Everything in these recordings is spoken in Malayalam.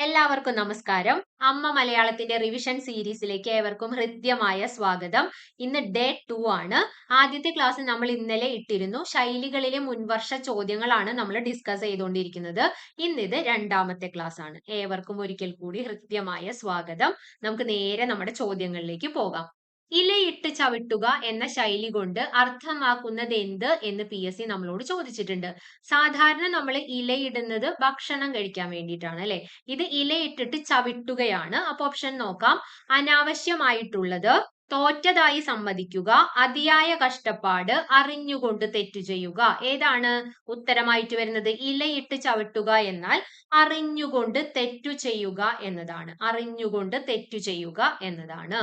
എല്ലാവർക്കും നമസ്കാരം. അമ്മ മലയാളത്തിന്റെ റിവിഷൻ സീരീസിലേക്ക് ഏവർക്കും ഹൃദ്യമായ സ്വാഗതം. ഇന്ന് ഡേ ടു ആണ്. ആദ്യത്തെ ക്ലാസ് നമ്മൾ ഇന്നലെ ഇട്ടിരുന്നു. ശൈലികളിലെ മുൻവർഷ ചോദ്യങ്ങളാണ് നമ്മൾ ഡിസ്കസ് ചെയ്തുകൊണ്ടിരിക്കുന്നത്. ഇന്ന് ഇത് രണ്ടാമത്തെ ക്ലാസ് ആണ്. ഏവർക്കും ഒരിക്കൽ കൂടി ഹൃദ്യമായ സ്വാഗതം. നമുക്ക് നേരെ നമ്മുടെ ചോദ്യങ്ങളിലേക്ക് പോകാം. ഇലയിട്ട് ചവിട്ടുക എന്ന ശൈലി കൊണ്ട് അർത്ഥമാക്കുന്നത് എന്ത് എന്ന് പി എസ് സി നമ്മളോട് ചോദിച്ചിട്ടുണ്ട്. സാധാരണ നമ്മൾ ഇലയിടുന്നത് ഭക്ഷണം കഴിക്കാൻ വേണ്ടിയിട്ടാണ് അല്ലെ? ഇത് ഇലയിട്ടിട്ട് ചവിട്ടുകയാണ്. അപ്പൊ ഓപ്ഷൻ നോക്കാം. അനാവശ്യമായിട്ടുള്ളത് തോറ്റതായി സമ്മതിക്കുക അതിയായ കഷ്ടപ്പാട് അറിഞ്ഞുകൊണ്ട് തെറ്റു ചെയ്യുക. ഏതാണ് ഉത്തരമായിട്ട് വരുന്നത്? ഇലയിട്ട് ചവിട്ടുക എന്നാൽ അറിഞ്ഞുകൊണ്ട് തെറ്റു ചെയ്യുക എന്നതാണ്. അറിഞ്ഞുകൊണ്ട് തെറ്റു ചെയ്യുക എന്നതാണ്.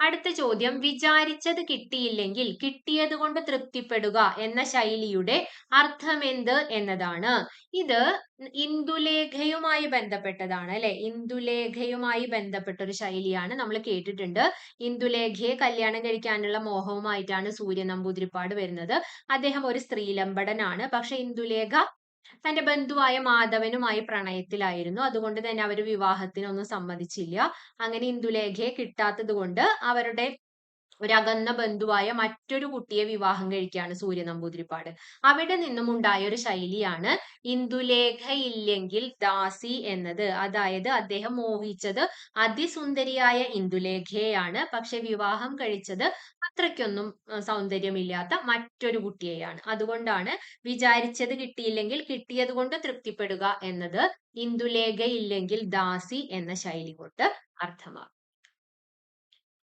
അടുത്ത ചോദ്യം വിചാരിച്ചത് കിട്ടിയില്ലെങ്കിൽ കിട്ടിയത് കൊണ്ട് തൃപ്തിപ്പെടുക എന്ന ശൈലിയുടെ അർത്ഥമെന്ത് എന്നതാണ്. ഇത് ഇന്ദുലേഖയുമായി ബന്ധപ്പെട്ടതാണ് അല്ലെ? ഇന്ദുലേഖയുമായി ബന്ധപ്പെട്ട ഒരു ശൈലിയാണ് നമ്മൾ കേട്ടിട്ടുണ്ട്. ഇന്ദുലേഖയെ കല്യാണം കഴിക്കാനുള്ള മോഹവുമായിട്ടാണ് സൂര്യ നമ്പൂതിരിപ്പാട് വരുന്നത്. അദ്ദേഹം ഒരു സ്ത്രീലമ്പടനാണ്. പക്ഷെ ഇന്ദുലേഖ തന്റെ ബന്ധുവായ മാധവനുമായി പ്രണയത്തിലായിരുന്നു. അതുകൊണ്ട് തന്നെ അവർ വിവാഹത്തിനൊന്നും സമ്മതിച്ചില്ല. അങ്ങനെ ഇന്ദുലേഖയെ കിട്ടാത്തത് കൊണ്ട് അവരുടെ ഒരകന്ന ബന്ധുവായ മറ്റൊരു കുട്ടിയെ വിവാഹം കഴിക്കുകയാണ് സൂര്യ നമ്പൂതിരിപ്പാട്. അവിടെ നിന്നും ഉണ്ടായ ഒരു ശൈലിയാണ് ഇന്ദുലേഖ ഇല്ലെങ്കിൽ ദാസി എന്നത്. അതായത് അദ്ദേഹം മോഹിച്ചത് അതിസുന്ദരിയായ ഇന്ദുലേഖയെയാണ്. പക്ഷെ വിവാഹം കഴിച്ചത് അത്രയ്ക്കൊന്നും സൗന്ദര്യമില്ലാത്ത മറ്റൊരു കുട്ടിയെയാണ്. അതുകൊണ്ടാണ് വിചാരിച്ചത് കിട്ടിയില്ലെങ്കിൽ കിട്ടിയത് കൊണ്ട് തൃപ്തിപ്പെടുക എന്നത് ഇന്ദുലേഖ ഇല്ലെങ്കിൽ ദാസി എന്ന ശൈലി കൊണ്ട് അർത്ഥമാകും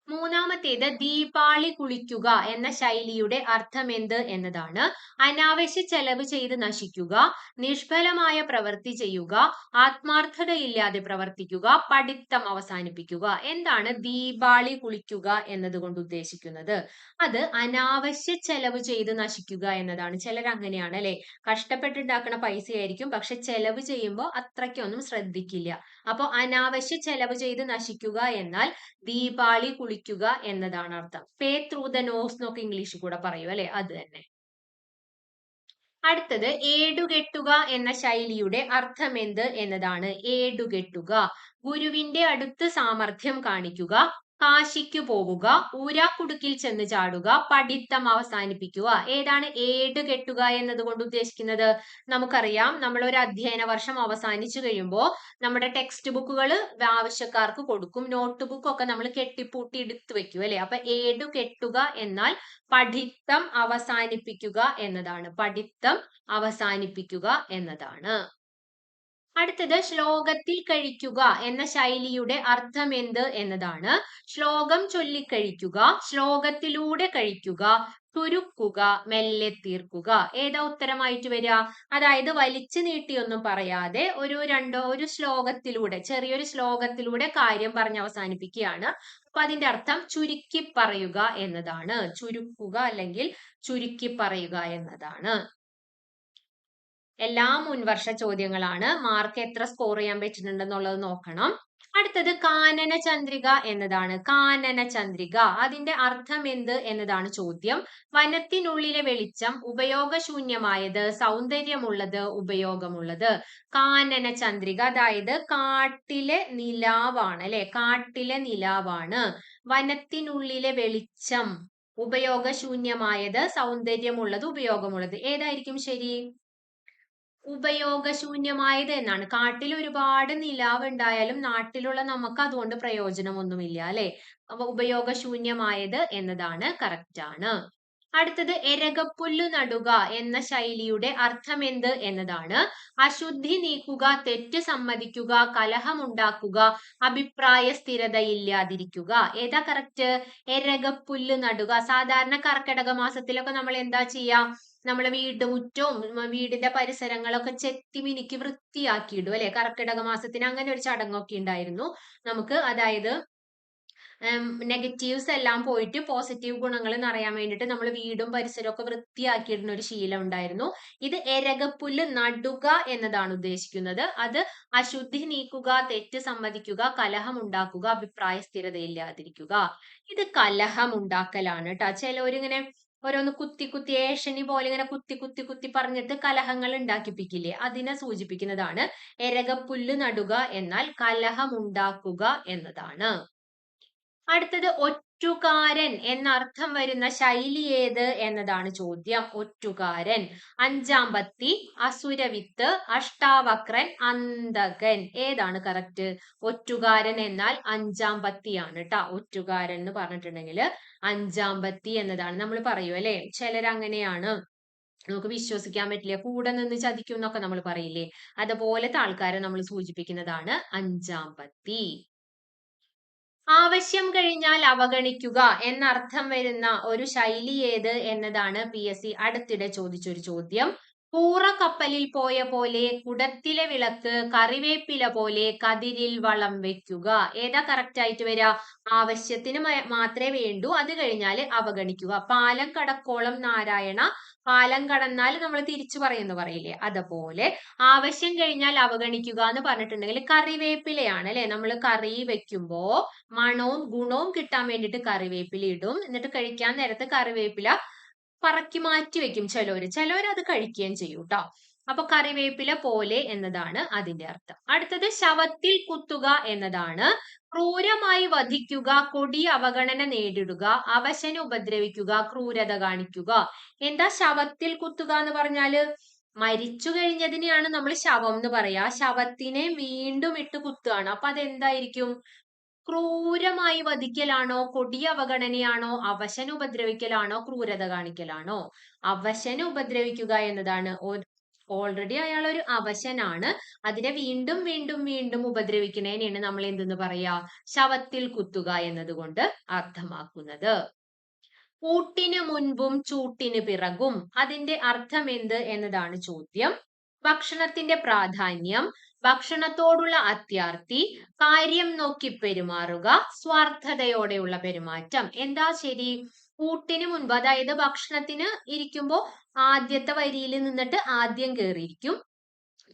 മൂന്നാമത്തേത് ദീപാളി കുളിക്കുക എന്ന ശൈലിയുടെ അർത്ഥം എന്ത് എന്നതാണ്. അനാവശ്യ ചെലവ് ചെയ്ത് നശിക്കുക നിഷ്ഫലമായ പ്രവൃത്തി ചെയ്യുക ആത്മാർത്ഥതയില്ലാതെ പ്രവർത്തിക്കുക പഠിത്തം അവസാനിപ്പിക്കുക. എന്താണ് ദീപാളി കുളിക്കുക എന്നതുകൊണ്ട് ഉദ്ദേശിക്കുന്നത്? അത് അനാവശ്യ ചെലവ് ചെയ്ത് നശിക്കുക എന്നതാണ്. ചിലർ അങ്ങനെയാണ് അല്ലെ? കഷ്ടപ്പെട്ടുണ്ടാക്കുന്ന പൈസയായിരിക്കും പക്ഷെ ചെലവ് ചെയ്യുമ്പോൾ അത്രയ്ക്കൊന്നും ശ്രദ്ധിക്കില്ല. അപ്പോൾ അനാവശ്യ ചെലവ് ചെയ്ത് നശിക്കുക എന്നാൽ ദീപാളി കുളിക്കുക എന്നതാണ് അർത്ഥം. പേ ത്രൂ ദ നോസ് എന്നൊക്കെ ഇംഗ്ലീഷ് കൂടെ പറയൂ അല്ലെ? അത് തന്നെ. അടുത്തത് ഏടുകെട്ടുക എന്ന ശൈലിയുടെ അർത്ഥം എന്ത് എന്നതാണ്? ഏടുകെട്ടുക. ഗുരുവിന്റെ അടുത്ത് സാമർഥ്യം കാണിക്കുക. കാശിക്കു പോവുക ഊരാക്കുടുക്കിൽ ചെന്ന് ചാടുക പഠിത്തം അവസാനിപ്പിക്കുക. ഏതാണ് ഏട് കെട്ടുക എന്നതുകൊണ്ട് ഉദ്ദേശിക്കുന്നത്? നമുക്കറിയാം നമ്മൾ ഒരു അധ്യയന വർഷം അവസാനിച്ചു കഴിയുമ്പോൾ നമ്മുടെ ടെക്സ്റ്റ് ബുക്കുകൾ ആവശ്യക്കാർക്ക് കൊടുക്കും. നോട്ട് ബുക്കൊക്കെ നമ്മൾ കെട്ടിപ്പൂട്ടി എടുത്തു വെക്കും അല്ലെ? അപ്പൊ ഏട് കെട്ടുക എന്നാൽ പഠിത്തം അവസാനിപ്പിക്കുക എന്നതാണ്. പഠിത്തം അവസാനിപ്പിക്കുക എന്നതാണ്. അടുത്തത് ശ്ലോകത്തിൽ കഴിക്കുക എന്ന ശൈലിയുടെ അർത്ഥം എന്ത് എന്നതാണ്. ശ്ലോകം ചൊല്ലിക്കഴിക്കുക ശ്ലോകത്തിലൂടെ കഴിക്കുക ചുരുക്കുക മെല്ലെ തീർക്കുക. ഏതാ ഉത്തരമായിട്ട് വരിക? അതായത് വലിച്ചു നീട്ടിയൊന്നും പറയാതെ ഒരു രണ്ടോ ഒരു ശ്ലോകത്തിലൂടെ ചെറിയൊരു ശ്ലോകത്തിലൂടെ കാര്യം പറഞ്ഞ് അവസാനിപ്പിക്കുകയാണ്. അപ്പൊ അതിന്റെ അർത്ഥം ചുരുക്കി പറയുക എന്നതാണ്. ചുരുക്കുക അല്ലെങ്കിൽ ചുരുക്കി പറയുക എന്നതാണ്. എല്ലാ മുൻവർഷ ചോദ്യങ്ങളാണ്. മാർക്ക് എത്ര സ്കോർ ചെയ്യാൻ പറ്റുന്നുണ്ടെന്നുള്ളത് നോക്കണം. അടുത്തത് കാനന ചന്ദ്രിക എന്നതാണ്. കാനന ചന്ദ്രിക. അതിന്റെ അർത്ഥം എന്ത് എന്നതാണ് ചോദ്യം. വനത്തിനുള്ളിലെ വെളിച്ചം ഉപയോഗശൂന്യമായത് സൗന്ദര്യമുള്ളത് ഉപയോഗമുള്ളത്. കാനന ചന്ദ്രിക അതായത് കാട്ടിലെ നിലാവാണ് അല്ലെ? കാട്ടിലെ നിലാവാണ്. വനത്തിനുള്ളിലെ വെളിച്ചം ഉപയോഗശൂന്യമായത് സൗന്ദര്യമുള്ളത് ഉപയോഗമുള്ളത്. ഏതായിരിക്കും ശരി? ഉപയോഗശൂന്യമായത് എന്നാണ്. കാട്ടിൽ ഒരുപാട് നിലാവ് ഉണ്ടായാലും നാട്ടിലുള്ള നമുക്ക് അതുകൊണ്ട് പ്രയോജനമൊന്നുമില്ല അല്ലെ? അപ്പൊ ഉപയോഗശൂന്യമായത് എന്നതാണ് കറക്റ്റ് ആണ്. അടുത്തത് എരകപ്പുല്ലു നടുക എന്ന ശൈലിയുടെ അർത്ഥം എന്ത് എന്നതാണ്. അശുദ്ധി നീക്കുക തെറ്റ് സമ്മതിക്കുക കലഹമുണ്ടാക്കുക അഭിപ്രായ സ്ഥിരതയില്ലാതിരിക്കുക. ഏതാ കറക്റ്റ് എരകപ്പുല്ല് നടുക. സാധാരണ കർക്കിടക മാസത്തിലൊക്കെ നമ്മൾ എന്താ ചെയ്യാ? നമ്മളെ വീട്ടുമുറ്റവും വീടിന്റെ പരിസരങ്ങളൊക്കെ ചെത്തി മിനുക്കി വൃത്തിയാക്കിയിടും അല്ലെ? കർക്കിടക മാസത്തിന് അങ്ങനെ ഒരു ചടങ്ങൊക്കെ ഉണ്ടായിരുന്നു. നമുക്ക് അതായത് നെഗറ്റീവ്സ് എല്ലാം പോയിട്ട് പോസിറ്റീവ് ഗുണങ്ങൾ നിറയാൻ വേണ്ടിയിട്ട് നമ്മൾ വീടും പരിസരവും ഒക്കെ വൃത്തിയാക്കിയിടുന്ന ഒരു ശീലം ഉണ്ടായിരുന്നു. ഇത് എരകപ്പുല്ല് നടുക എന്നതാണ് ഉദ്ദേശിക്കുന്നത്. അത് അശുദ്ധി നീക്കുക തെറ്റ് സമ്മതിക്കുക കലഹം ഉണ്ടാക്കുക അഭിപ്രായ സ്ഥിരതയില്ലാതിരിക്കുക. ഇത് കലഹം ഉണ്ടാക്കലാണ് കേട്ടോ ചിലവരിങ്ങനെ ഓരോന്ന് കുത്തി കുത്തി ഏഷണി പോലെ ഇങ്ങനെ കുത്തി കുത്തി കുത്തി പറഞ്ഞിട്ട് കലഹങ്ങൾ ഉണ്ടാക്കിപ്പിക്കില്ലേ? അതിനെ സൂചിപ്പിക്കുന്നതാണ് എരകപ്പുല്ല് നടുക എന്നാൽ കലഹം ഉണ്ടാക്കുക എന്നതാണ്. അടുത്തത് ഒറ്റുകാരൻ എന്നർത്ഥം വരുന്ന ശൈലി ഏത് എന്നതാണ് ചോദ്യം. ഒറ്റുകാരൻ അഞ്ചാം പത്തി അസുരവിത്ത് അഷ്ടാവക്രൻ അന്തകൻ. ഏതാണ് കറക്റ്റ് ഒറ്റുകാരൻ എന്നാൽ അഞ്ചാം പത്തിയാണ് ട്ടാ. ഒറ്റുകാരൻ എന്ന് പറഞ്ഞിട്ടുണ്ടെങ്കിൽ അഞ്ചാം പത്തി എന്നതാണ് നമ്മൾ പറയൂ അല്ലെ? ചിലരങ്ങനെയാണ്. നമുക്ക് വിശ്വസിക്കാൻ പറ്റില്ല. കൂടെ നിന്ന് ചതിക്കും എന്നൊക്കെ നമ്മൾ പറയില്ലേ? അതുപോലത്തെ ആൾക്കാരെ നമ്മൾ സൂചിപ്പിക്കുന്നതാണ് അഞ്ചാം പത്തി ആവശ്യം കഴിഞ്ഞാൽ അവഗണിക്കുക എന്നർത്ഥം വരുന്ന ഒരു ശൈലി ഏത് എന്നതാണ് പി എസ് സി അടുത്തിടെ ചോദിച്ചൊരു ചോദ്യം. പൂറ കപ്പലിൽ പോയ പോലെ കുടത്തിലെ വിളക്ക് കറിവേപ്പില പോലെ കതിരിൽ വളം വെക്കുക. ഏതാ കറക്റ്റ് ആയിട്ട് വരിക ആവശ്യത്തിന് മാത്രമേ വേണ്ടൂ. അത് കഴിഞ്ഞാൽ അവഗണിക്കുക. പാലം കടക്കോളം നാരായണ പാലം കടന്നാൽ നമ്മൾ തിരിച്ചു പറയുന്നു പറയില്ലേ? അതുപോലെ ആവശ്യം കഴിഞ്ഞാൽ അവഗണിക്കുക എന്ന് പറഞ്ഞിട്ടുണ്ടെങ്കിൽ കറിവേപ്പിലയാണ് അല്ലെ? നമ്മൾ കറി വെക്കുമ്പോ മണവും ഗുണവും കിട്ടാൻ വേണ്ടിയിട്ട് കറിവേപ്പില ഇടും. എന്നിട്ട് കഴിക്കാൻ നേരത്ത് കറിവേപ്പില പറക്കി മാറ്റി വെക്കും ചിലവര്. ചിലവര് അത് കഴിക്കുകയും ചെയ്യും കേട്ടോ അപ്പൊ കറിവേപ്പില പോലെ എന്നതാണ് അതിന്റെ അർത്ഥം. അടുത്തത് ശവത്തിൽ കുത്തുക എന്നതാണ് ക്രൂരമായി വധിക്കുക കൊടിയ അവഗണന നേരിടുക അവശനെ ഉപദ്രവിക്കുക ക്രൂരത കാണിക്കുക. എന്താ ശവത്തിൽ കുത്തുക എന്ന് പറഞ്ഞാൽ? മരിച്ചു കഴിഞ്ഞതിനെയാണ് നമ്മൾ ശവം എന്ന് പറയാ. ശവത്തിനെ വീണ്ടും ഇട്ട് കുത്തുകയാണ്. അപ്പൊ അതെന്തായിരിക്കും? ക്രൂരമായി വധിക്കലാണോ കൊടിയ അവഗണനയാണോ അവശന ഉപദ്രവിക്കലാണോ ക്രൂരത കാണിക്കലാണോ? അവശന ഉപദ്രവിക്കുക എന്നതാണ്. ഓൾറെഡി അയാൾ ഒരു അവശനാണ്. അതിനെ വീണ്ടും വീണ്ടും വീണ്ടും ഉപദ്രവിക്കുന്നതിനെയാണ് നമ്മൾ എന്തെന്ന് പറയാ? ശവത്തിൽ കുത്തുക എന്നതുകൊണ്ട് അർത്ഥമാക്കുന്നത്. കൂട്ടിന് മുൻപും ചൂട്ടിന് പിറകും. അതിന്റെ അർത്ഥം എന്ത് എന്നതാണ് ചോദ്യം. ഭക്ഷണത്തിന്റെ പ്രാധാന്യം ഭക്ഷണത്തോടുള്ള അത്യാർത്തി കാര്യം നോക്കി പെരുമാറുക സ്വാർത്ഥതയോടെയുള്ള പെരുമാറ്റം. എന്താ ശരി? കൂട്ടിന് മുൻപ് അതായത് ഭക്ഷണത്തിന് ഇരിക്കുമ്പോ ആദ്യത്തെ വരിയിൽ നിന്നിട്ട് ആദ്യം കയറിയിരിക്കും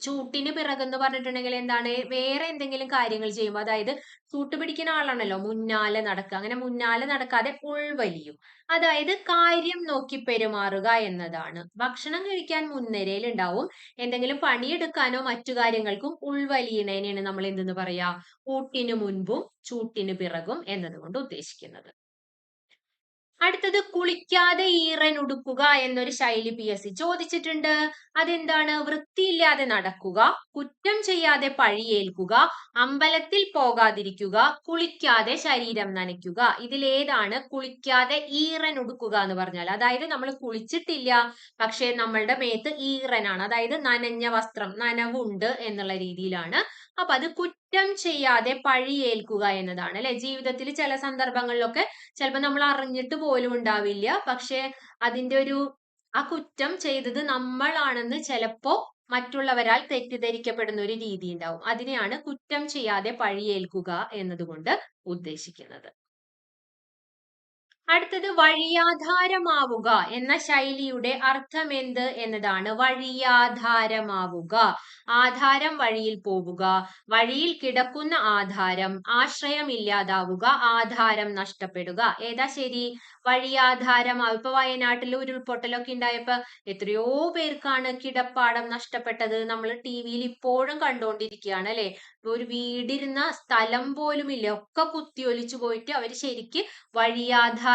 ചൂട്ടിന് പിറകെന്ന് പറഞ്ഞിട്ടുണ്ടെങ്കിൽ എന്താണ്? വേറെ എന്തെങ്കിലും കാര്യങ്ങൾ ചെയ്യുമ്പോൾ അതായത് ചൂട്ട് പിടിക്കുന്ന ആളാണല്ലോ മുന്നാലെ നടക്കുക. അങ്ങനെ മുന്നാലെ നടക്കാതെ ഉൾവലിയും അതായത് കാര്യം നോക്കി പെരുമാറുക എന്നതാണ്. ഭക്ഷണം കഴിക്കാൻ മുൻനിരയിൽ ഉണ്ടാവും എന്തെങ്കിലും പണിയെടുക്കാനോ മറ്റു കാര്യങ്ങൾക്കും ഉൾവലിയണേനെയാണ് നമ്മൾ എന്തെന്ന് പറയാ? കൂട്ടിന് മുൻപും ചൂട്ടിന് പിറകും എന്നതുകൊണ്ട് ഉദ്ദേശിക്കുന്നത്. അടുത്തത് കുളിക്കാതെ ഈറൻ ഉടുക്കുക എന്നൊരു ശൈലി പി എസ് സി ചോദിച്ചിട്ടുണ്ട്. അതെന്താണ്? വൃത്തിയില്ലാതെ നടക്കുക കുറ്റം ചെയ്യാതെ പഴിയേൽക്കുക അമ്പലത്തിൽ പോകാതിരിക്കുക കുളിക്കാതെ ശരീരം നനയ്ക്കുക. ഇതിലേതാണ് കുളിക്കാതെ ഈറൻ ഉടുക്കുക എന്ന് പറഞ്ഞാൽ അതായത് നമ്മൾ കുളിച്ചിട്ടില്ല പക്ഷെ നമ്മളുടെ മേത്ത് ഈറനാണ്. അതായത് നനഞ്ഞ വസ്ത്രം നനവുണ്ട് എന്നുള്ള രീതിയിലാണ് അപ്പൊ അത് കുറ്റം ചെയ്യാതെ പഴിയേൽക്കുക എന്നതാണ് അല്ലെ? ജീവിതത്തിൽ ചില സന്ദർഭങ്ങളിലൊക്കെ ചിലപ്പോൾ നമ്മൾ അറിഞ്ഞിട്ട് പോലും ഉണ്ടാവില്ല. പക്ഷെ അതിന്റെ ഒരു ആ കുറ്റം ചെയ്തത് നമ്മളാണെന്ന് ചിലപ്പോ മറ്റുള്ളവരാൽ തെറ്റിദ്ധരിക്കപ്പെടുന്ന ഒരു രീതി ഉണ്ടാവും. അതിനെയാണ് കുറ്റം ചെയ്യാതെ പഴിയേൽക്കുക എന്നതുകൊണ്ട് ഉദ്ദേശിക്കുന്നത്. അടുത്തത് വഴിയാധാരമാവുക എന്ന ശൈലിയുടെ അർത്ഥം എന്ത് എന്നതാണ്. വഴിയാധാരമാവുക. ആധാരം വഴിയിൽ പോവുക. വഴിയിൽ കിടക്കുന്ന ആധാരം ആശ്രയം ഇല്ലാതാവുക ആധാരം നഷ്ടപ്പെടുക. ഏതാ ശരി? വഴിയാധാരമാവും ഇപ്പൊ വയനാട്ടിൽ ഉരുൾപൊട്ടലൊക്കെ ഉണ്ടായപ്പോ എത്രയോ പേർക്കാണ് കിടപ്പാടം നഷ്ടപ്പെട്ടത്. നമ്മൾ ടി വിയിൽ ഇപ്പോഴും കണ്ടുകൊണ്ടിരിക്കുകയാണ് അല്ലെ? ഒരു വീടിരുന്ന സ്ഥലം പോലും ഇല്ല ഒക്കെ കുത്തിയൊലിച്ചു പോയിട്ട് അവർ ശരിക്ക്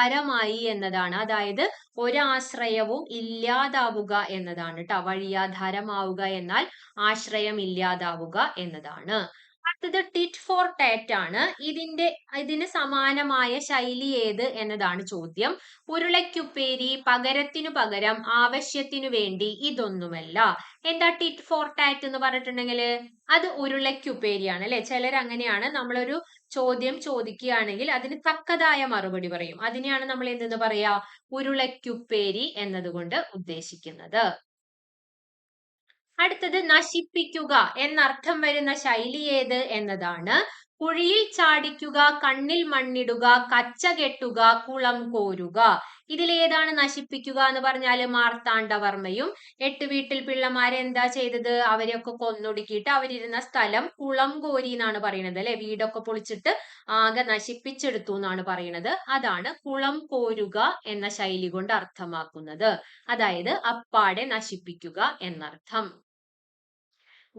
വഴിയാധാരമായി എന്നതാണ്. അതായത് ഒരാശ്രയവും ഇല്ലാതാവുക എന്നതാണ് കേട്ടോ വഴിയാധാരമാവുക എന്നാൽ ആശ്രയം ഇല്ലാതാവുക എന്നതാണ്. അടുത്തത് ടിറ്റ് ഫോർ ടാറ്റ് ആണ്. ഇതിന്റെ ഇതിന് സമാനമായ ശൈലി ഏത് എന്നതാണ് ചോദ്യം. ഉരുളയ്ക്കുപ്പേരി പകരത്തിനു പകരം ആവശ്യത്തിനു വേണ്ടി ഇതൊന്നുമല്ല. എന്താ ടിറ്റ് ഫോർ ടാറ്റ് എന്ന് പറഞ്ഞിട്ടുണ്ടെങ്കിൽ അത് ഉരുളയ്ക്കുപ്പേരിയാണ് അല്ലെ? ചിലർ അങ്ങനെയാണ് നമ്മളൊരു ചോദ്യം ചോദിക്കുകയാണെങ്കിൽ അതിന് തക്കതായ മറുപടി പറയും. അതിനെയാണ് നമ്മൾ എന്തെന്ന് പറയാ? ഉരുളയ്ക്കുപ്പേരി എന്നതുകൊണ്ട് ഉദ്ദേശിക്കുന്നത്. അടുത്തത് നശിപ്പിക്കുക എന്നർത്ഥം വരുന്ന ശൈലി ഏത് എന്നതാണ്? കുഴിയിൽ ചാടിക്കുക കണ്ണിൽ മണ്ണിടുക കച്ച കെട്ടുക കുളം കോരുക. ഇതിലേതാണ് നശിപ്പിക്കുക എന്ന് പറഞ്ഞാൽ മാർത്താണ്ഡവർമ്മയും എട്ട് വീട്ടിൽ പിള്ളമാരെ എന്താ ചെയ്തത്? അവരെയൊക്കെ കൊന്നൊടുക്കിയിട്ട് അവരിരുന്ന സ്ഥലം കുളം കോരി എന്നാണ് പറയുന്നത് അല്ലെ? വീടൊക്കെ പൊളിച്ചിട്ട് ആകെ നശിപ്പിച്ചെടുത്തു എന്നാണ് പറയുന്നത്. അതാണ് കുളം കോരുക എന്ന ശൈലി കൊണ്ട് അർത്ഥമാക്കുന്നത്. അതായത് അപ്പാടെ നശിപ്പിക്കുക എന്നർത്ഥം.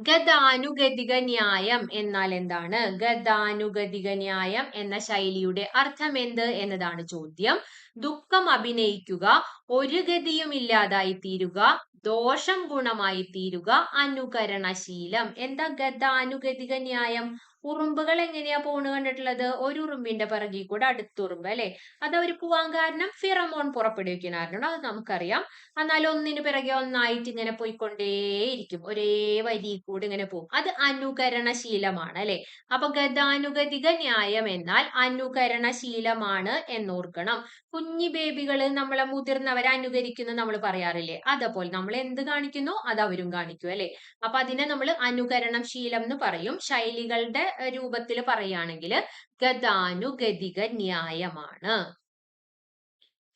ഗതാനുഗതിക ന്യായം എന്നാൽ എന്താണ്? ഗതാനുഗതിക ന്യായം എന്ന ശൈലിയുടെ അർത്ഥം എന്ത് എന്നതാണ് ചോദ്യം. ദുഃഖം അഭിനയിക്കുക ഒരു ഗതിയും ഇല്ലാതായി തീരുക ദോഷം ഗുണമായി തീരുക അനുകരണശീലം. എന്താ ഗതാനുഗതിക ന്യായം ഉറുമ്പുകൾ എങ്ങനെയാ പോണ് കണ്ടിട്ടുള്ളത്? ഒരു ഉറുമ്പിന്റെ പിറകിൽ കൂടെ അടുത്ത ഉറുമ്പ് അല്ലെ? അത് അവർ പോവാൻ കാരണം ഫിറമോൺ പുറപ്പെടുവിക്കുന്ന കാരണം അത് നമുക്കറിയാം. എന്നാൽ ഒന്നിന് പിറകെ ഒന്നായിട്ട് ഇങ്ങനെ പോയിക്കൊണ്ടേയിരിക്കും. ഒരേ വരി കൂടെ ഇങ്ങനെ പോകും അത് അനുകരണശീലമാണ് അല്ലെ? അപ്പൊ ഗതാനുഗതിക ന്യായം എന്നാൽ അനുകരണശീലമാണ് എന്നോർക്കണം. കുഞ്ഞി ബേബികൾ നമ്മളെ മുതിർന്നവരെ അനുകരിക്കുന്നു നമ്മൾ പറയാറില്ലേ? അതേപോലെ നമ്മൾ എന്ത് കാണിക്കുന്നു അത് അവരും കാണിക്കും അല്ലെ? അപ്പൊ അതിനെ നമ്മൾ അനുകരണം ശീലം എന്ന് പറയും. ശൈലികളുടെ രൂപത്തിൽ പറയുകയാണെങ്കിൽ ഗതാനുഗതിക ന്യായമാണ്.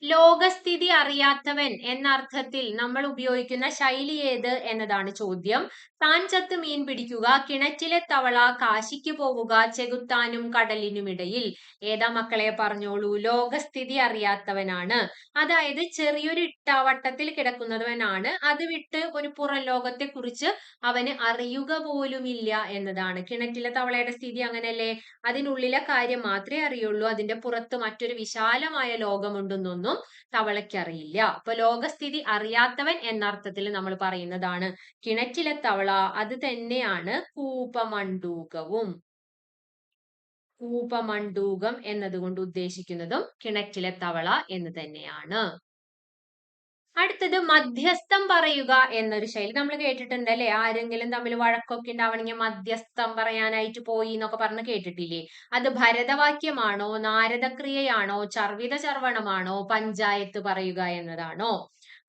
ലോകസ്ഥിതി അറിയാത്തവൻ എന്ന അർത്ഥത്തിൽ നമ്മൾ ഉപയോഗിക്കുന്ന ശൈലി ഏത് എന്നതാണ് ചോദ്യം. താൻ ചത്ത് മീൻ പിടിക്കുക കിണറ്റിലെ തവള കാശിക്ക് പോവുക ചെകുത്താനും കടലിനുമിടയിൽ ഏതാ മക്കളെ പറഞ്ഞോളൂ ലോകസ്ഥിതി അറിയാത്തവനാണ്. അതായത് ചെറിയൊരു ഇട്ടാവട്ടത്തിൽ കിടക്കുന്നവനാണ്. അത് വിട്ട് ഒരു പുറം ലോകത്തെ കുറിച്ച് അവന് അറിയുക പോലുമില്ല എന്നതാണ്. കിണറ്റിലെ തവളയുടെ സ്ഥിതി അങ്ങനെയല്ലേ? അതിനുള്ളിലെ കാര്യം മാത്രമേ അറിയുള്ളൂ. അതിന്റെ പുറത്ത് മറ്റൊരു വിശാലമായ ലോകമുണ്ടെന്നൊന്നും തവളയ്ക്ക് അറിയില്ല അപ്പൊ ലോകസ്ഥിതി അറിയാത്തവൻ എന്നർത്ഥത്തിൽ നമ്മൾ പറയുന്നതാണ് കിണറ്റിലെ തവള അത് തന്നെയാണ് കൂപമണ്ടൂകവും കൂപമണ്ടൂകം എന്നതുകൊണ്ട് ഉദ്ദേശിക്കുന്നതും കിണറ്റിലെ തവള എന്ന് തന്നെയാണ്. അടുത്തത് മധ്യസ്ഥം പറയുക എന്നൊരു ശൈലി. നമ്മൾ കേട്ടിട്ടുണ്ട് അല്ലെ ആരെങ്കിലും തമ്മിൽ വഴക്കൊക്കെ ഉണ്ടാവണമെങ്കിൽ മധ്യസ്ഥം പറയാനായിട്ട് പോയി എന്നൊക്കെ പറഞ്ഞ് കേട്ടിട്ടില്ലേ? അത് ഭരതവാക്യമാണോ? നാരദക്രിയയാണോ? ചർവിത ചർവണമാണോ? പഞ്ചായത്ത് പറയുക എന്നതാണോ?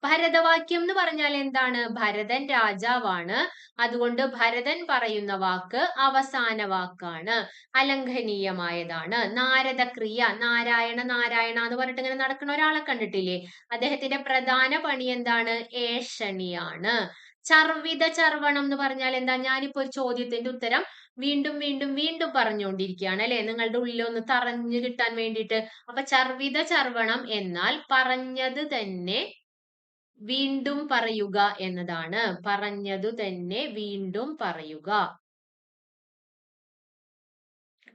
ഭരതവാക്യം എന്ന് പറഞ്ഞാൽ എന്താണ്? ഭരതൻ രാജാവാണ്. അതുകൊണ്ട് ഭരതൻ പറയുന്ന വാക്ക് അവസാന വാക്കാണ്. അലംഘനീയമായതാണ്. നാരദക്രിയ നാരായണ നാരായണ എന്ന് പറഞ്ഞിട്ട് ഇങ്ങനെ നടക്കുന്ന ഒരാളെ കണ്ടിട്ടില്ലേ? അദ്ദേഹത്തിന്റെ പ്രധാന പണി എന്താണ്? ഏഷണിയാണ്. ചർവിത ചർവണം എന്ന് പറഞ്ഞാൽ എന്താ? ഞാനിപ്പോ ഒരു ചോദ്യത്തിന്റെ ഉത്തരം വീണ്ടും വീണ്ടും വീണ്ടും പറഞ്ഞുകൊണ്ടിരിക്കുകയാണ് അല്ലെ? നിങ്ങളുടെ ഉള്ളിലൊന്ന് തറഞ്ഞു കിട്ടാൻ വേണ്ടിയിട്ട്. അപ്പൊ ചർവിത ചർവണം എന്നാൽ പറഞ്ഞത് തന്നെ വീണ്ടും പറയുക എന്നതാണ്. പറഞ്ഞതു തന്നെ വീണ്ടും പറയുക.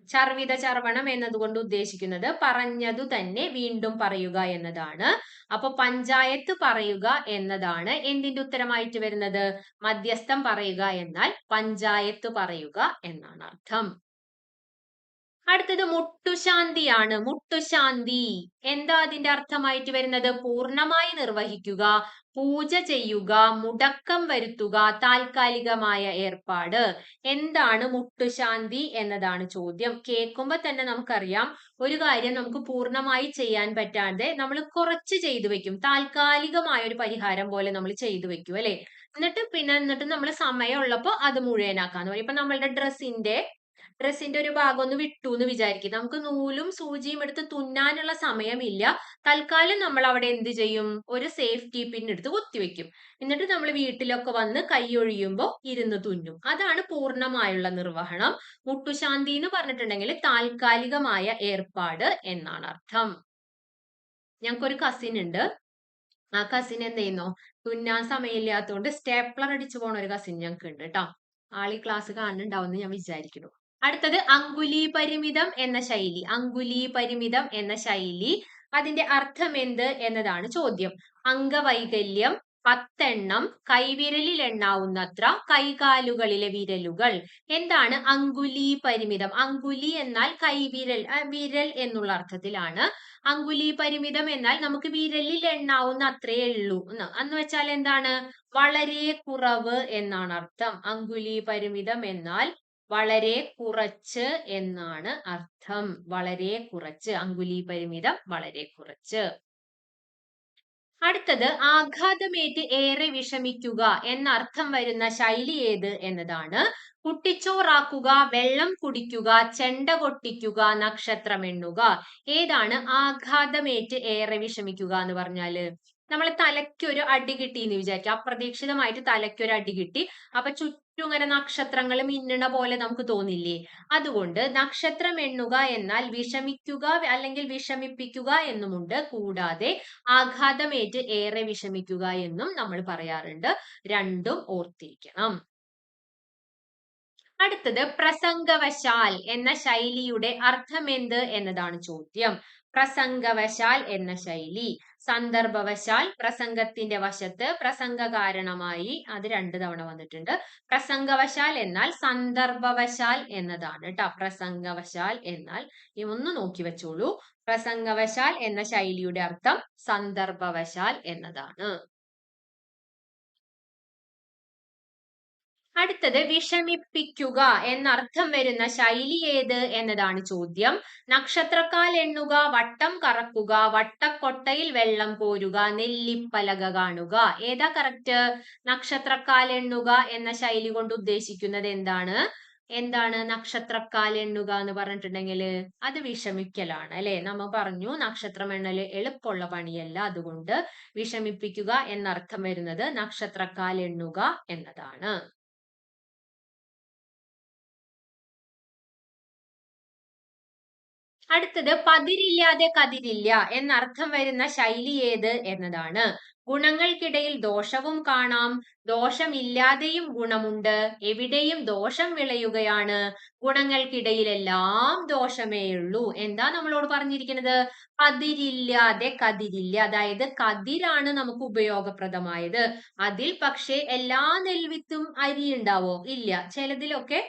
ചർവിത ചർവണം എന്നതുകൊണ്ട് ഉദ്ദേശിക്കുന്നത് പറഞ്ഞതു തന്നെ വീണ്ടും പറയുക എന്നതാണ്. അപ്പൊ പഞ്ചായത്ത് പറയുക എന്നതാണ് എന്തിന്റെ ഉത്തരമായിട്ട് വരുന്നത്? മധ്യസ്ഥം പറയുക എന്നാൽ പഞ്ചായത്ത് പറയുക എന്നാണ് അർത്ഥം. അടുത്തത് മുട്ടുശാന്തിയാണ്. മുട്ടുശാന്തി. എന്താ അതിന്റെ അർത്ഥമായിട്ട് വരുന്നത്? പൂർണമായി നിർവഹിക്കുക പൂജ ചെയ്യുക മുടക്കം വരുത്തുക താൽക്കാലികമായ ഏർപ്പാട്. എന്താണ് മുട്ടുശാന്തി എന്നതാണ് ചോദ്യം. കേൾക്കുമ്പോ തന്നെ നമുക്കറിയാം. ഒരു കാര്യം നമുക്ക് പൂർണമായി ചെയ്യാൻ പറ്റാതെ നമ്മൾ കുറച്ച് ചെയ്തു വെക്കും. താൽക്കാലികമായ ഒരു പരിഹാരം പോലെ നമ്മൾ ചെയ്തു വെക്കും അല്ലെ? എന്നിട്ട് പിന്നെ എന്നിട്ട് നമ്മൾ സമയമുള്ളപ്പോ അത് മുഴുവനാക്കാന്ന് പറയും. ഇപ്പൊ നമ്മളുടെ ഡ്രസ്സിന്റെ ഡ്രസ്സിന്റെ ഒരു ഭാഗം ഒന്ന് വിട്ടു എന്ന് വിചാരിക്കും. നമുക്ക് നൂലും സൂചിയും എടുത്ത് തുന്നാനുള്ള സമയമില്ല. തൽക്കാലം നമ്മൾ അവിടെ എന്ത് ചെയ്യും? ഒരു സേഫ്റ്റി പിൻ എടുത്ത് കുത്തിവെക്കും എന്നിട്ട് നമ്മൾ വീട്ടിലൊക്കെ വന്ന് കൈ ഒഴിയുമ്പോൾ ഇരുന്ന് തുന്നും. അതാണ് പൂർണമായുള്ള നിർവഹണം. മുട്ടുശാന്തി എന്ന് പറഞ്ഞിട്ടുണ്ടെങ്കിൽ താൽക്കാലികമായ ഏർപ്പാട് എന്നാണ് അർത്ഥം. ഞങ്ങൾക്കൊരു കസിൻ ഉണ്ട്. ആ കസിൻ എന്ത് ചെയ്യുന്നു? തുന്നാൻ സമയമില്ലാത്തതുകൊണ്ട് സ്റ്റേപ്ലർ അടിച്ചു പോണ ഒരു കസിൻ ഞങ്ങൾക്ക് ഉണ്ട് കേട്ടോ ആളി ക്ലാസ് കാണുന്നുണ്ടാവും ഞാൻ വിചാരിക്കുന്നു. അടുത്തത് അങ്കുലി പരിമിതം എന്ന ശൈലി. അങ്കുലി പരിമിതം എന്ന ശൈലി അതിന്റെ അർത്ഥം എന്ത് എന്നതാണ് ചോദ്യം. അംഗവൈകല്യം പത്തെണ്ണം കൈവിരലിൽ എണ്ണാവുന്നത്ര കൈകാലുകളിലെ വിരലുകൾ. എന്താണ് അങ്കുലി പരിമിതം? അങ്കുലി എന്നാൽ കൈവിരൽ വിരൽ എന്നുള്ള അർത്ഥത്തിലാണ്. അങ്കുലി പരിമിതം എന്നാൽ നമുക്ക് വിരലിൽ എണ്ണാവുന്ന അത്രയേ ഉള്ളൂ. എന്ന് എന്ന് വെച്ചാൽ എന്താണ്? വളരെ കുറവ് എന്നാണ് അർത്ഥം. അങ്കുലി പരിമിതം എന്നാൽ വളരെ കുറച്ച് എന്നാണ് അർത്ഥം. വളരെ കുറച്ച്. അങ്കുലി പരിമിതം വളരെ കുറച്ച്. അടുത്തത് ആഘാതമേറ്റ് ഏറെ വിഷമിക്കുക എന്ന അർത്ഥം വരുന്ന ശൈലി ഏത് എന്നതാണ്. കുട്ടിച്ചോറാക്കുക വെള്ളം കുടിക്കുക ചെണ്ട കൊട്ടിക്കുക നക്ഷത്രം എണ്ണുക ഏതാണ് ആഘാതമേറ്റ് ഏറെ വിഷമിക്കുക എന്ന് പറഞ്ഞാൽ? നമ്മൾ തലയ്ക്കൊരു അടി കിട്ടി എന്ന് വിചാരിക്കുക അപ്രതീക്ഷിതമായിട്ട് തലയ്ക്കൊരു അടി കിട്ടി. അപ്പൊ ചുറ്റും ഇങ്ങനെ നക്ഷത്രങ്ങൾ മിന്നണ പോലെ നമുക്ക് തോന്നില്ലേ? അതുകൊണ്ട് നക്ഷത്രം എണ്ണുക എന്നാൽ വിഷമിക്കുക അല്ലെങ്കിൽ വിഷമിപ്പിക്കുക എന്നുമുണ്ട്. കൂടാതെ ആഘാതമേറ്റ് ഏറെ വിഷമിക്കുക എന്നും നമ്മൾ പറയാറുണ്ട്. രണ്ടും ഓർത്തിരിക്കണം. അടുത്തത് പ്രസംഗവശാൽ എന്ന ശൈലിയുടെ അർത്ഥമെന്ത് എന്നതാണ് ചോദ്യം. പ്രസംഗവശാൽ എന്ന ശൈലി. സന്ദർഭവശാൽ പ്രസംഗത്തിന്റെ വശത്ത് പ്രസംഗ കാരണമായി അത് രണ്ട് തവണ വന്നിട്ടുണ്ട്. പ്രസംഗവശാൽ എന്നാൽ സന്ദർഭവശാൽ എന്നതാണ് കേട്ടോ പ്രസംഗവശാൽ എന്നാൽ ഈ ഒന്ന് നോക്കി വെച്ചോളൂ. പ്രസംഗവശാൽ എന്ന ശൈലിയുടെ അർത്ഥം സന്ദർഭവശാൽ എന്നതാണ്. അടുത്തത് വിഷമിപ്പിക്കുക എന്നർത്ഥം വരുന്ന ശൈലി ഏത് എന്നതാണ് ചോദ്യം. നക്ഷത്രക്കാൽ എണ്ണുക വട്ടം കറക്കുക വട്ടക്കൊട്ടയിൽ വെള്ളം കോരുക നെല്ലിപ്പലക കാണുക. ഏതാ കറക്റ്റ് നക്ഷത്രക്കാൽ എണ്ണുക എന്ന ശൈലി കൊണ്ട് ഉദ്ദേശിക്കുന്നത് എന്താണ്? എന്താണ് നക്ഷത്രക്കാൽ എണ്ണുക എന്ന് പറഞ്ഞിട്ടുണ്ടെങ്കിൽ? അത് വിഷമിക്കലാണ് അല്ലെ? നമ്മൾ പറഞ്ഞു നക്ഷത്രം എണ്ണൽ എളുപ്പമുള്ള പണിയല്ല. അതുകൊണ്ട് വിഷമിപ്പിക്കുക എന്നർത്ഥം വരുന്നത് നക്ഷത്രക്കാൽ എണ്ണുക എന്നതാണ്. അടുത്തത് പതിരില്ലാതെ കതിരില്ല എന്നർത്ഥം വരുന്ന ശൈലി ഏത് എന്നതാണ്. ഗുണങ്ങൾക്കിടയിൽ ദോഷവും കാണാം. ദോഷമില്ലാതെയും ഗുണമുണ്ട്. എവിടെയും ദോഷം വിളയുകയാണ്. ഗുണങ്ങൾക്കിടയിലെല്ലാം ദോഷമേയുള്ളൂ എന്താ നമ്മളോട് പറഞ്ഞിരിക്കുന്നത്? കതിരില്ലാതെ കതിരില്ല. അതായത് കതിരാണ് നമുക്ക് ഉപയോഗപ്രദമായത്. അതിൽ പക്ഷേ എല്ലാ നെൽവിത്തും അരി ഉണ്ടാവോ? ഇല്ല. ചിലതിലൊക്കെ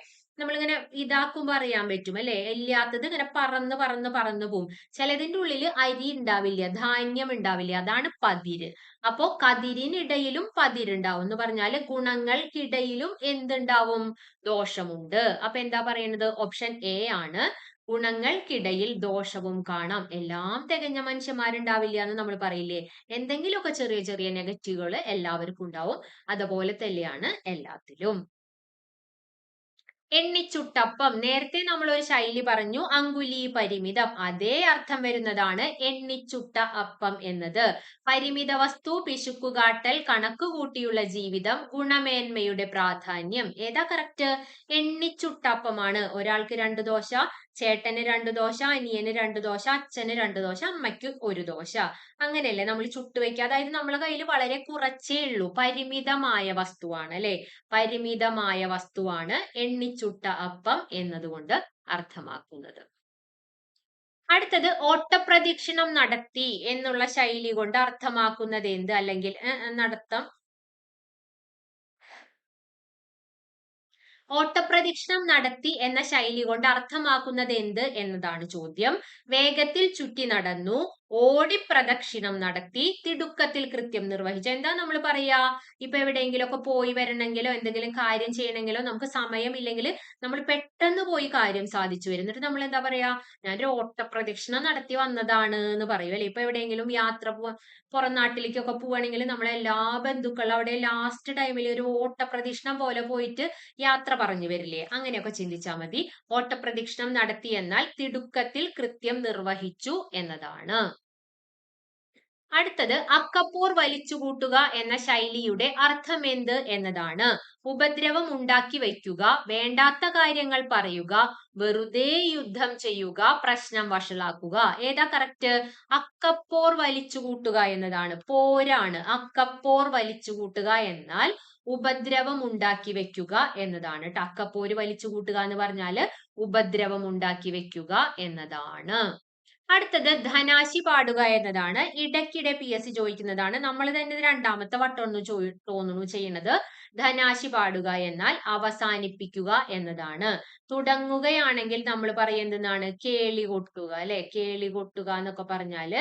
നമ്മളിങ്ങനെ ഇതാക്കുമ്പോൾ അറിയാൻ പറ്റും അല്ലെ? ഇല്ലാത്തത് ഇങ്ങനെ പറന്ന് പറന്ന് പറന്ന് പോവും. ചിലതിന്റെ ഉള്ളിൽ അരി ഉണ്ടാവില്ല ധാന്യം ഉണ്ടാവില്ല അതാണ് പതിര്. അപ്പോ കതിരിനിടയിലും പതിരുണ്ടാവും. എന്ന് പറഞ്ഞാൽ ഗുണങ്ങൾക്കിടയിലും എന്തുണ്ടാവും? ദോഷമുണ്ട്. അപ്പൊ എന്താ പറയുന്നത് ഓപ്ഷൻ എ ആണ്. ഗുണങ്ങൾക്കിടയിൽ ദോഷവും കാണാം. എല്ലാം തികഞ്ഞ മനുഷ്യന്മാരുണ്ടാവില്ല എന്ന് നമ്മൾ പറയില്ലേ? എന്തെങ്കിലുമൊക്കെ ചെറിയ ചെറിയ നെഗറ്റീവുകൾ എല്ലാവർക്കും ഉണ്ടാവും. അതുപോലെ തന്നെയാണ് എല്ലാത്തിലും. എണ്ണിച്ചുട്ടപ്പം. നേരത്തെ നമ്മൾ ഒരു ശൈലി പറഞ്ഞു അങ്കുലി പരിമിതം. അതേ അർത്ഥം വരുന്നതാണ് എണ്ണിച്ചുട്ട അപ്പം എന്നത്. പരിമിത വസ്തു പിശുക്കുകാട്ടൽ കണക്കുകൂട്ടിയുള്ള ജീവിതം ഗുണമേന്മയുടെ പ്രാധാന്യം. ഏതാ കറക്റ്റ് എണ്ണിച്ചുട്ടപ്പമാണ്. ഒരാൾക്ക് രണ്ട് ദോശ ചേട്ടന് രണ്ട് ദോശ അനിയന് രണ്ട് ദോശ അച്ഛന് രണ്ട് ദോശ അമ്മയ്ക്ക് ഒരു ദോശ. അങ്ങനെയല്ലേ നമ്മൾ ചുട്ടുവെക്കുക അതായത് നമ്മളെ കയ്യിൽ വളരെ കുറച്ചേ ഉള്ളൂ. പരിമിതമായ വസ്തുവാണ് അല്ലെ? പരിമിതമായ വസ്തുവാണ് എണ്ണിച്ചുട്ട അപ്പം എന്നതുകൊണ്ട് അർത്ഥമാക്കുന്നത്. അടുത്തത് ഓട്ടപ്രദക്ഷിണം നടത്തി എന്നുള്ള ശൈലി കൊണ്ട് അർത്ഥമാക്കുന്നത് എന്ത്? അല്ലെങ്കിൽ നടത്തം ഓട്ടപ്രദക്ഷിണം നടത്തി എന്ന ശൈലി കൊണ്ട് അർത്ഥമാക്കുന്നത് എന്ത് എന്നതാണ് ചോദ്യം. വേഗത്തിൽ ചുറ്റി നടന്നു. ഓടി പ്രദക്ഷിണം നടത്തി തിടുക്കത്തിൽ കൃത്യം നിർവഹിച്ച. എന്താ നമ്മൾ പറയാ? ഇപ്പൊ എവിടെയെങ്കിലും ഒക്കെ പോയി വരണമെങ്കിലോ എന്തെങ്കിലും കാര്യം ചെയ്യണമെങ്കിലോ നമുക്ക് സമയമില്ലെങ്കിൽ നമ്മൾ പെട്ടെന്ന് പോയി കാര്യം സാധിച്ചു വരും. എന്നിട്ട് നമ്മൾ എന്താ പറയാ? ഞാനൊരു ഓട്ടപ്രദക്ഷിണം നടത്തി വന്നതാണ് എന്ന് പറയും അല്ലെ? ഇപ്പൊ എവിടെയെങ്കിലും യാത്ര പുറം നാട്ടിലേക്കൊക്കെ പോവാണെങ്കിൽ നമ്മളെ എല്ലാ ബന്ധുക്കളും അവിടെ ലാസ്റ്റ് ടൈമിൽ ഒരു ഓട്ടപ്രദക്ഷിണം പോലെ പോയിട്ട് യാത്ര പറഞ്ഞു വരില്ലേ? അങ്ങനെയൊക്കെ ചിന്തിച്ചാൽ മതി. ഓട്ടപ്രദക്ഷിണം നടത്തി എന്നാൽ തിടുക്കത്തിൽ കൃത്യം നിർവഹിച്ചു എന്നതാണ്. അടുത്തത് അക്കപ്പൂർ വലിച്ചുകൂട്ടുക എന്ന ശൈലിയുടെ അർത്ഥമെന്ത് എന്നതാണ്. ഉപദ്രവം ഉണ്ടാക്കി വയ്ക്കുക വേണ്ടാത്ത കാര്യങ്ങൾ പറയുക വെറുതെ യുദ്ധം ചെയ്യുക പ്രശ്നം വഷളാക്കുക. ഏതാ കറക്റ്റ് അക്കപ്പോർ വലിച്ചുകൂട്ടുക എന്നതാണ്. പോരാണ് അക്കപ്പോർ വലിച്ചുകൂട്ടുക എന്നാൽ ഉപദ്രവം ഉണ്ടാക്കി വെക്കുക എന്നതാണ് കേട്ടോ. അക്കപ്പോര് വലിച്ചുകൂട്ടുക എന്ന് പറഞ്ഞാൽ ഉപദ്രവം ഉണ്ടാക്കി വെക്കുക എന്നതാണ്. അടുത്തത് ധനാശി പാടുക എന്നതാണ്. ഇടയ്ക്കിടെ പി എസ് സി ചോദിക്കുന്നതാണ്. നമ്മൾ തന്നെ രണ്ടാമത്തെ വട്ടം തോന്നുന്നു ചെയ്യുന്നത് ധനാശി പാടുക എന്നാൽ അവസാനിപ്പിക്കുക എന്നതാണ്. തുടങ്ങുകയാണെങ്കിൽ നമ്മൾ പറയുന്നതാണ് കേളി കൊട്ടുക അല്ലെ? കേളി കൊട്ടുക എന്നൊക്കെ പറഞ്ഞാൽ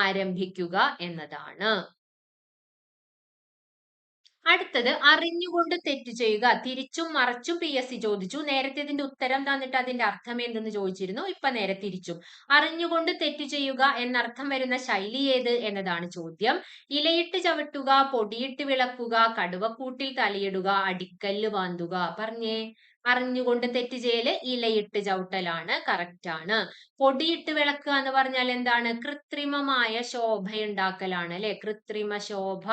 ആരംഭിക്കുക എന്നതാണ്. അടുത്തത് അറിഞ്ഞുകൊണ്ട് തെറ്റ് ചെയ്യുക. തിരിച്ചും മറച്ചും പി എസ് സി ചോദിച്ചു. നേരത്തെ ഇതിന്റെ ഉത്തരം തന്നിട്ട് അതിന്റെ അർത്ഥം എന്തെന്ന് ചോദിച്ചിരുന്നു. ഇപ്പൊ നേരെ തിരിച്ചും. അറിഞ്ഞുകൊണ്ട് തെറ്റ് ചെയ്യുക എന്നർത്ഥം വരുന്ന ശൈലി ഏത് എന്നതാണ് ചോദ്യം. ഇലയിട്ട് ചവിട്ടുക പൊടിയിട്ട് വിളക്കുക കടുവക്കൂട്ടിൽ തലയിടുക അടിക്കല്ല് വാന്തുക. പറഞ്ഞേ. അറിഞ്ഞുകൊണ്ട് തെറ്റ് ചെയ്യൽ ഇലയിട്ട് ചവിട്ടലാണ്. കറക്റ്റ് ആണ്. പൊടിയിട്ട് വിളക്കുക എന്ന് പറഞ്ഞാൽ എന്താണ്? കൃത്രിമമായ ശോഭ ഉണ്ടാക്കലാണ് അല്ലെ? കൃത്രിമ ശോഭ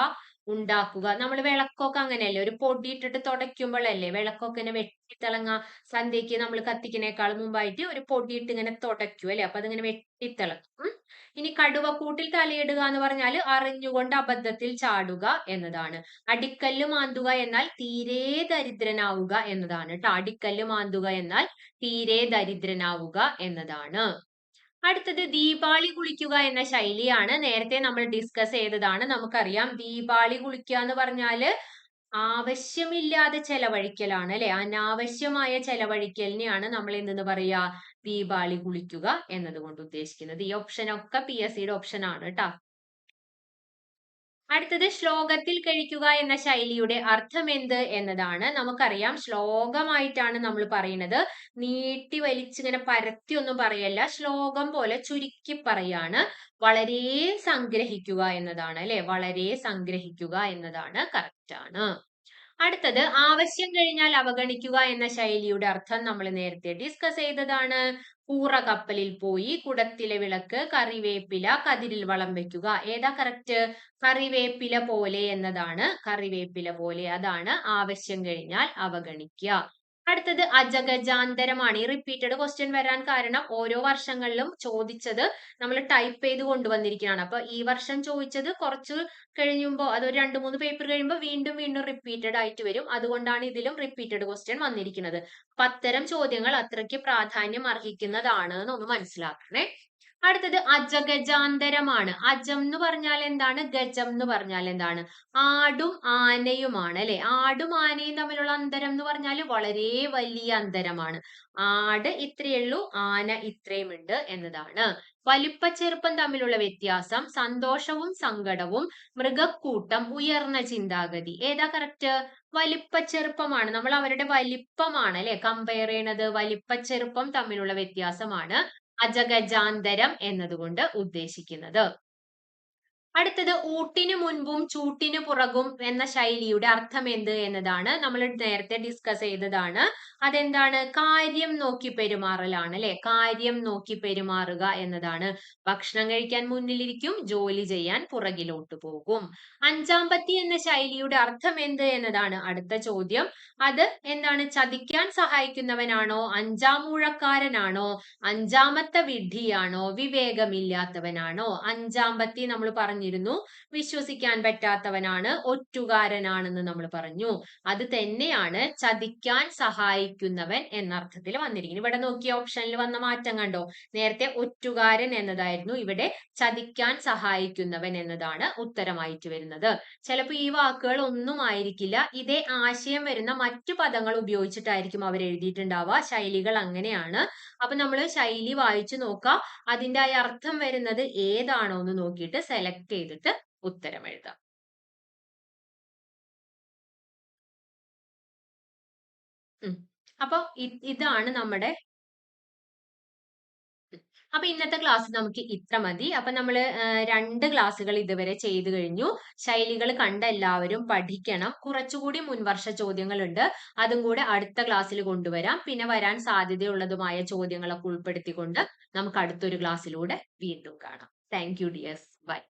ഉണ്ടാക്കുക. നമ്മൾ വിളക്കൊക്കെ അങ്ങനെയല്ലേ? ഒരു പൊടി ഇട്ടിട്ട് തുടയ്ക്കുമ്പോഴല്ലേ വിളക്കൊക്കെ ഇങ്ങനെ വെട്ടിത്തിളങ്ങ സന്ധ്യയ്ക്ക് നമ്മൾ കത്തിക്കുന്നേക്കാൾ മുമ്പായിട്ട് ഒരു പൊടി ഇട്ട് ഇങ്ങനെ തുടയ്ക്കും അല്ലേ? അപ്പൊ അതിങ്ങനെ വെട്ടിത്തിളങ്ങും ഇനി കടുവക്കൂട്ടിൽ തലയിടുക എന്ന് പറഞ്ഞാൽ അറിഞ്ഞുകൊണ്ട് അബദ്ധത്തിൽ ചാടുക എന്നതാണ്. അടിക്കല്ല് മാന്തുക എന്നാൽ തീരെ ദരിദ്രനാവുക എന്നതാണ് കേട്ടോ അടിക്കല്ല് മാന്തുക എന്നാൽ തീരെ ദരിദ്രനാവുക എന്നതാണ്. അടുത്തത് ദീപാളി കുളിക്കുക എന്ന ശൈലിയാണ്. നേരത്തെ നമ്മൾ ഡിസ്കസ് ചെയ്തതാണ്. നമുക്കറിയാം ദീപാളി കുളിക്കുക എന്ന് പറഞ്ഞാൽ ആവശ്യമില്ലാതെ ചെലവഴിക്കലാണ് അല്ലെ? അനാവശ്യമായ ചെലവഴിക്കലിനെയാണ് നമ്മൾ എന്തെന്ന് പറയാ ദീപാളി കുളിക്കുക എന്നതുകൊണ്ട് ഉദ്ദേശിക്കുന്നത്. ഈ ഓപ്ഷൻ ഒക്കെ പി എസ് സിയുടെ ഓപ്ഷൻ ആണ് കേട്ടോ. അടുത്തത് ശ്ലോകത്തിൽ കഴിക്കുക എന്ന ശൈലിയുടെ അർത്ഥം എന്ത് എന്നതാണ്. നമുക്കറിയാം ശ്ലോകമായിട്ടാണ് നമ്മൾ പറയുന്നത്. നീട്ടി വലിച്ചിങ്ങനെ പരത്തി ഒന്നും പറയല്ല. ശ്ലോകം പോലെ ചുരുക്കി പറയാണ്. വളരെ സംഗ്രഹിക്കുക എന്നതാണ് അല്ലെ? വളരെ സംഗ്രഹിക്കുക എന്നതാണ്. കറക്റ്റ് ആണ്. അടുത്തത് ആവശ്യം കഴിഞ്ഞാൽ അവഗണിക്കുക എന്ന ശൈലിയുടെ അർത്ഥം നമ്മൾ നേരത്തെ ഡിസ്കസ് ചെയ്തതാണ്. കൂറ കപ്പലിൽ പോയി കുടത്തിലെ വിളക്ക് കറിവേപ്പില കതിരിൽ വളം വെക്കുക. ഏതാ കറക്റ്റ് കറിവേപ്പില പോലെ എന്നതാണ്. കറിവേപ്പില പോലെ അതാണ്. ആവശ്യം കഴിഞ്ഞാൽ അവഗണിക്കുക. അടുത്തത് അജഗജാന്തരമാണ്. ഈ റിപ്പീറ്റഡ് ക്വസ്റ്റ്യൻ വരാൻ കാരണം ഓരോ വർഷങ്ങളിലും ചോദിച്ചത് നമ്മൾ ടൈപ്പ് ചെയ്ത് കൊണ്ടുവന്നിരിക്കുകയാണ്. അപ്പൊ ഈ വർഷം ചോദിച്ചത് കുറച്ച് കഴിയുമ്പോൾ അതൊരു രണ്ട് മൂന്ന് പേപ്പർ കഴിയുമ്പോൾ വീണ്ടും വീണ്ടും റിപ്പീറ്റഡ് ആയിട്ട് വരും. അതുകൊണ്ടാണ് ഇതിലും റിപ്പീറ്റഡ് ക്വസ്റ്റ്യൻ വന്നിരിക്കുന്നത്. അപ്പൊ അത്തരം ചോദ്യങ്ങൾ അത്രയ്ക്ക് പ്രാധാന്യം അർഹിക്കുന്നതാണ് എന്നൊന്ന് മനസ്സിലാക്കണേ. അടുത്തത് അജഗജാന്തരമാണ്. അജം എന്ന് പറഞ്ഞാൽ എന്താണ്? ഗജം എന്ന് പറഞ്ഞാൽ എന്താണ്? ആടും ആനയുമാണ് അല്ലെ? ആടും ആനയും തമ്മിലുള്ള അന്തരം എന്ന് പറഞ്ഞാൽ വളരെ വലിയ അന്തരമാണ്. ആട് ഇത്രയേ ഉള്ളൂ ആന ഇത്രയുമുണ്ട് എന്നതാണ്. വലിപ്പച്ചെറുപ്പം തമ്മിലുള്ള വ്യത്യാസം സന്തോഷവും സങ്കടവും മൃഗക്കൂട്ടം ഉയർന്ന ചിന്താഗതി. ഏതാ കറക്റ്റ് വലിപ്പച്ചെറുപ്പമാണ് നമ്മൾ അവരുടെ വലിപ്പമാണ് അല്ലെ? കമ്പയർ ചെയ്യണത് വലിപ്പച്ചെറുപ്പം തമ്മിലുള്ള വ്യത്യാസമാണ്. അജഗജാന്തരം എന്നതുകൊണ്ട് ഉദ്ദേശിക്കുന്നത്. അടുത്തത് ഊട്ടിനു മുൻപും ചൂട്ടിനു പുറകും എന്ന ശൈലിയുടെ അർത്ഥം എന്ത് എന്നതാണ് നമ്മൾ നേരത്തെ ഡിസ്കസ് ചെയ്തതാണ്. അതെന്താണ്? കാര്യം നോക്കി പെരുമാറലാണ് അല്ലെ? കാര്യം നോക്കി പെരുമാറുക എന്നതാണ്. ഭക്ഷണം കഴിക്കാൻ മുന്നിലിരിക്കും ജോലി ചെയ്യാൻ പുറകിലോട്ട് പോകും. അഞ്ചാമ്പത്തി എന്ന ശൈലിയുടെ അർത്ഥം എന്ത് എന്നതാണ് അടുത്ത ചോദ്യം. അത് എന്താണ്? ചതിക്കാൻ സഹായിക്കുന്നവനാണോ? അഞ്ചാം ഊഴക്കാരനാണോ? അഞ്ചാമത്തെ വിഡ്ഢിയാണോ? വിവേകമില്ലാത്തവനാണോ? അഞ്ചാമ്പത്തി നമ്മൾ നമ്മൾ പറഞ്ഞിരുന്നു. വിശ്വസിക്കാൻ പറ്റാത്തവനാണ് ഒറ്റുകാരനാണെന്ന് നമ്മൾ പറഞ്ഞു. അത് തന്നെയാണ് ചതിക്കാൻ സഹായിക്കുന്നവൻ എന്നർത്ഥത്തിൽ വന്നിരിക്കുന്നത്. ഇവിടെ നോക്കിയ ഓപ്ഷനിൽ വന്ന മാറ്റം കണ്ടോ? നേരത്തെ ഒറ്റുകാരൻ എന്നതായിരുന്നു. ഇവിടെ ചതിക്കാൻ സഹായിക്കുന്നവൻ എന്നതാണ് ഉത്തരമായിട്ട് വരുന്നത്. ചിലപ്പോൾ ഈ വാക്കുകൾ ഒന്നും ആയിരിക്കില്ല. ഇതേ ആശയം വരുന്ന മറ്റു പദങ്ങൾ ഉപയോഗിച്ചിട്ടായിരിക്കും അവർ എഴുതിയിട്ടുണ്ടാവുക. ശൈലികൾ അങ്ങനെയാണ്. അപ്പൊ നമ്മൾ ശൈലി വായിച്ചു നോക്കാം. അതിന്റെ അർത്ഥം വരുന്നത് ഏതാണോ എന്ന് നോക്കിയിട്ട് സെലക്ട് ചെയ്തിട്ട് ഉത്തരം എഴുതാം. അപ്പൊ ഇതാണ് നമ്മുടെ അപ്പൊ ഇന്നത്തെ ക്ലാസ് നമുക്ക് ഇത്ര മതി. അപ്പൊ നമ്മൾ രണ്ട് ക്ലാസ്സുകൾ ഇതുവരെ ചെയ്തു കഴിഞ്ഞു. ശൈലികൾ കണ്ട എല്ലാവരും പഠിക്കണം. കുറച്ചുകൂടി മുൻവർഷ ചോദ്യങ്ങളുണ്ട്. അതും കൂടെ അടുത്ത ക്ലാസ്സിൽ കൊണ്ടുവരാം. പിന്നെ വരാൻ സാധ്യതയുള്ളതുമായ ചോദ്യങ്ങളൊക്കെ ഉൾപ്പെടുത്തിക്കൊണ്ട് നമുക്ക് അടുത്തൊരു ക്ലാസ്സിലൂടെ വീണ്ടും കാണാം. Thank you dears